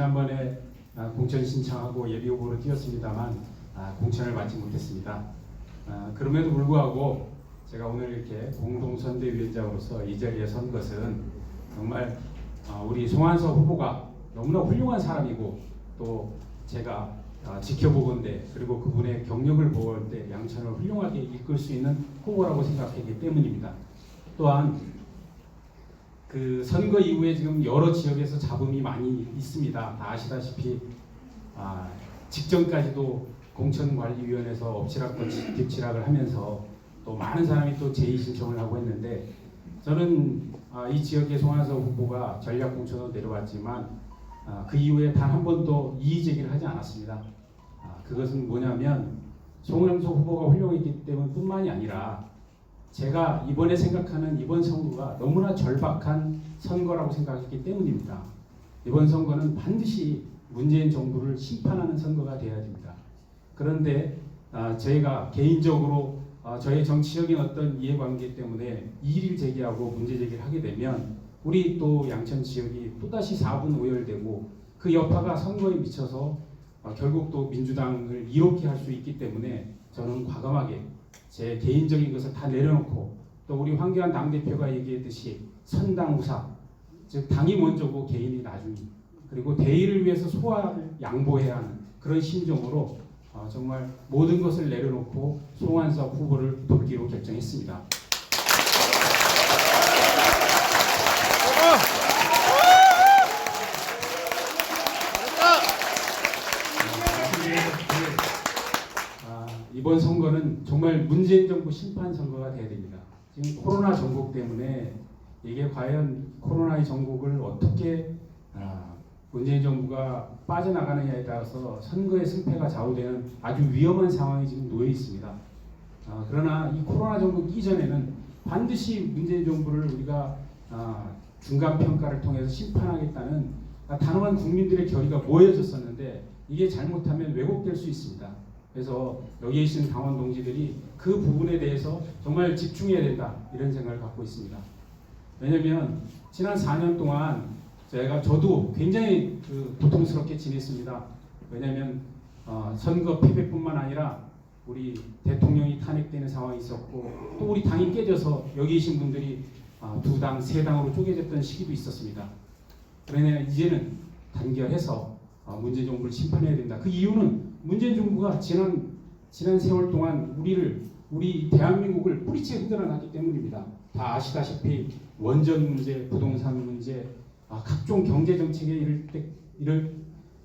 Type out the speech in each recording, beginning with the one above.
지난번에 아, 공천 신청하고 예비 후보로 뛰었습니다만 아, 공천을 받지 못했습니다. 아, 그럼에도 불구하고 제가 오늘 이렇게 공동선대위원장으로서 이 자리에 선 것은 정말 아, 우리 송한석 후보가 너무나 훌륭한 사람이고 또 제가 아, 지켜보건대 그리고 그분의 경력을 보건대 양천을 훌륭하게 이끌 수 있는 후보라고 생각했기 때문입니다. 또한 그 선거 이후에 지금 여러 지역에서 잡음이 많이 있습니다. 다 아시다시피 아, 직전까지도 공천관리위원회에서 엎치락뒤- 뒤치락을 하면서 또 많은 사람이 또 제의 신청을 하고 했는데 저는 아, 이 지역의 송한석 후보가 전략 공천으로 내려왔지만 아, 그 이후에 단 한 번도 이의 제기를 하지 않았습니다. 아, 그것은 뭐냐면 송한석 후보가 훌륭했기 때문뿐만이 아니라 제가 이번에 생각하는 이번 선거가 너무나 절박한 선거라고 생각했기 때문입니다. 이번 선거는 반드시 문재인 정부를 심판하는 선거가 되어야 됩니다. 그런데 아, 저희가 개인적으로 아, 저의 정치적인 어떤 이해관계 때문에 이의를 제기하고 문제 제기를 하게 되면 우리 또 양천 지역이 또다시 4분 오열되고 그 여파가 선거에 미쳐서 아, 결국 또 민주당을 이롭게 할 수 있기 때문에 저는 과감하게 제 개인적인 것을 다 내려놓고 또 우리 황교안 당대표가 얘기했듯이 선당우사 즉 당이 먼저고 개인이 나중이 그리고 대의를 위해서 소화를 양보해야 하는 그런 심정으로 어, 정말 모든 것을 내려놓고 송환석 후보를 돕기로 결정했습니다. 아, 이번 선거는 정말 문재인 정부 심판 선거가 돼야 됩니다. 지금 코로나 전국 때문에 이게 과연 코로나의 전국을 어떻게 아, 문재인 정부가 빠져나가느냐에 따라서 선거의 승패가 좌우되는 아주 위험한 상황이 지금 놓여 있습니다. 아, 그러나 이 코로나 전국 이전에는 반드시 문재인 정부를 우리가 아, 중간 평가를 통해서 심판하겠다는 아, 단호한 국민들의 결의가 모여졌었는데 이게 잘못하면 왜곡될 수 있습니다. 그래서 여기 계신 당원 동지들이 그 부분에 대해서 정말 집중해야 된다 이런 생각을 갖고 있습니다. 왜냐하면 지난 4년 동안 제가 저도 굉장히 그 고통스럽게 지냈습니다. 왜냐하면 어, 선거 패배뿐만 아니라 우리 대통령이 탄핵되는 상황이 있었고 또 우리 당이 깨져서 여기 계신 분들이 어, 두 당, 세 당으로 쪼개졌던 시기도 있었습니다. 그러나 이제는 단결해서 어, 문재인 정부를 심판해야 된다. 그 이유는 문재인 정부가 지난 지난 세월 동안 우리를 우리 대한민국을 뿌리째 흔들어 놨기 때문입니다. 다 아시다시피 원전 문제, 부동산 문제, 아, 각종 경제 정책에 이를 때 이를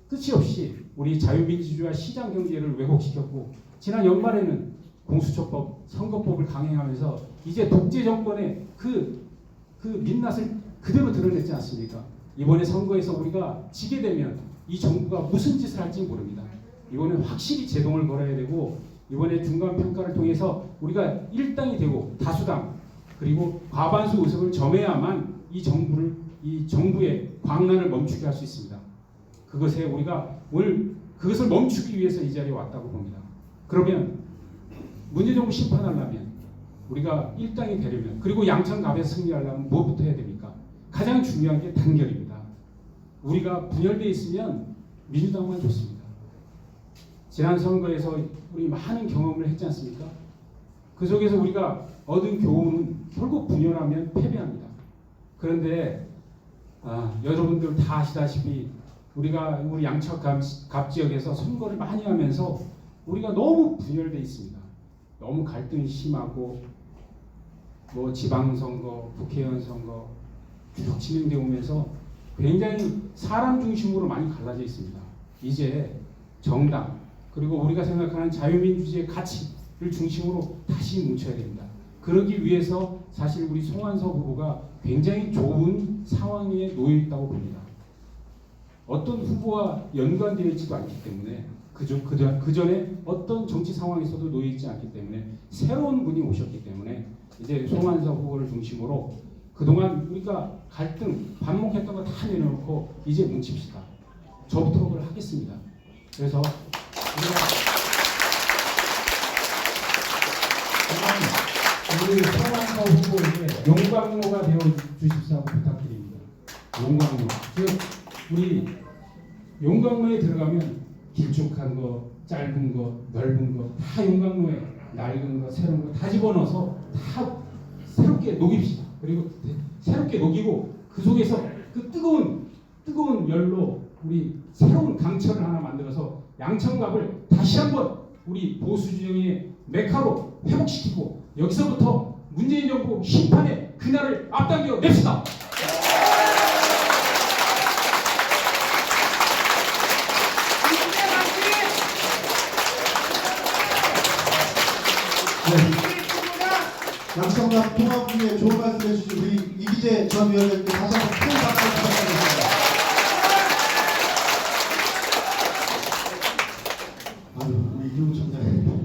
끝이 없이 우리 자유민주주의와 시장 경제를 왜곡시켰고 지난 연말에는 공수처법, 선거법을 강행하면서 이제 독재 정권의 그, 그 민낯을 그대로 드러냈지 않습니까? 이번에 선거에서 우리가 지게 되면 이 정부가 무슨 짓을 할지 모릅니다. 이번에 확실히 제동을 걸어야 되고 이번에 중간 평가를 통해서 우리가 일당이 되고 다수당 그리고 과반수 의석을 점해야만 이 정부를 이 정부의 광란을 멈추게 할 수 있습니다. 그것에 우리가 오늘 그것을 멈추기 위해서 이 자리에 왔다고 봅니다. 그러면 문재인 정부 심판하려면 우리가 일당이 되려면 그리고 양천갑에서 승리하려면 뭐부터 해야 됩니까? 가장 중요한 게 단결입니다. 우리가 분열되어 있으면 민주당만 좋습니다. 지난 선거에서 우리 많은 경험을 했지 않습니까? 그 속에서 우리가 얻은 교훈은 결국 분열하면 패배합니다. 그런데 아, 여러분들 다 아시다시피 우리가 우리 양척 갑, 갑 지역에서 선거를 많이 하면서 우리가 너무 분열돼 있습니다. 너무 갈등이 심하고 뭐 지방선거, 국회의원 선거 쭉 진행되어 오면서 굉장히 사람 중심으로 많이 갈라져 있습니다. 이제 정당 그리고 우리가 생각하는 자유민주주의의 가치를 중심으로 다시 뭉쳐야 됩니다. 그러기 위해서 사실 우리 송환석 후보가 굉장히 좋은 상황에 놓여 있다고 봅니다. 어떤 후보와 연관되어 있지도 않기 때문에 그전 그전 그전에 어떤 정치 상황에서도 놓여 있지 않기 때문에 새로운 분이 오셨기 때문에 이제 송환석 후보를 중심으로 그동안 우리가 갈등 반목했던 거 다 내려놓고 이제 뭉칩시다. 저부터 하겠습니다. 그래서 우리 송환석 후보에게 용광로가 되어 주십사고 부탁드립니다. 용광로. 즉 우리 용광로에 들어가면 길쭉한 거, 짧은 거, 넓은 거 다 용광로에 낡은 거, 새로운 거 다 집어넣어서 다 새롭게 녹입시다. 그리고 새롭게 녹이고 그 속에서 그 뜨거운 뜨거운 열로 우리 새로운 강철을 하나 만들어서 양천갑을 다시 한번 우리 보수주의의 메카로 회복시키고 여기서부터 문재인 정부 심판의 그날을 앞당겨 냅시다. 네. 양성각 통합 중에 좋은 말씀 해주신 우리 이기재 전 위원장께 다시 한번 큰 박수 부탁드립니다.